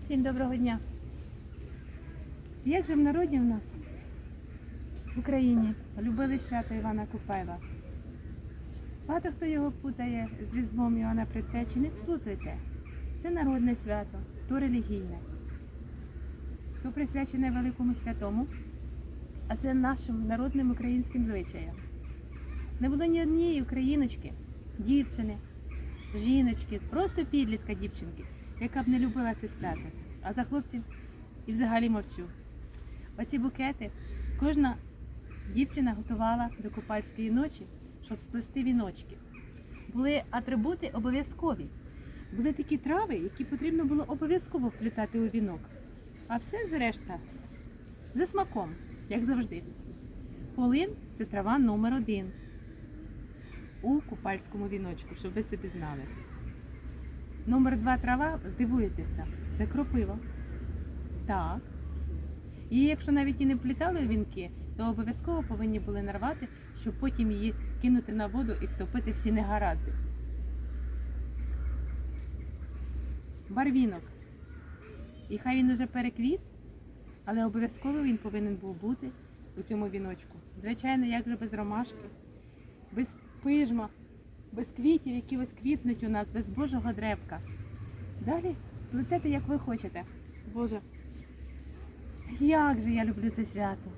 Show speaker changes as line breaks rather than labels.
Всім доброго дня. Як же в народі в нас в Україні любили свято Івана Купайла? Багато хто його путає з Різдвом Івана Предтечі. Не сплутайте. Це народне свято, то релігійне. То присвячене великому святому, а це нашим народним українським звичаям. Не було ні однієї україночки, дівчини, жіночки, просто підлітка дівчинки, яка б не любила це свято. А за хлопців і взагалі мовчу. Оці букети кожна дівчина готувала до купальської ночі, щоб сплести віночки. Були атрибути обов'язкові. Були такі трави, які потрібно було обов'язково вплітати у вінок. А все зрешта за смаком, як завжди. Полин це трава номер один у купальському віночку, щоб ви собі знали. Номер два трава, здивуєтеся, це кропива. Так. І якщо навіть і не вплітали у вінки, то обов'язково повинні були нарвати, щоб потім її кинути на воду і втопити всі негаразди. Барвінок. І хай він уже переквіт, але обов'язково він повинен був бути у цьому віночку. Звичайно, як же без ромашки, без пижма, без квітів, які ось квітнуть у нас, без Божого древка. Далі плетете, як ви хочете. Боже, як же я люблю це свято.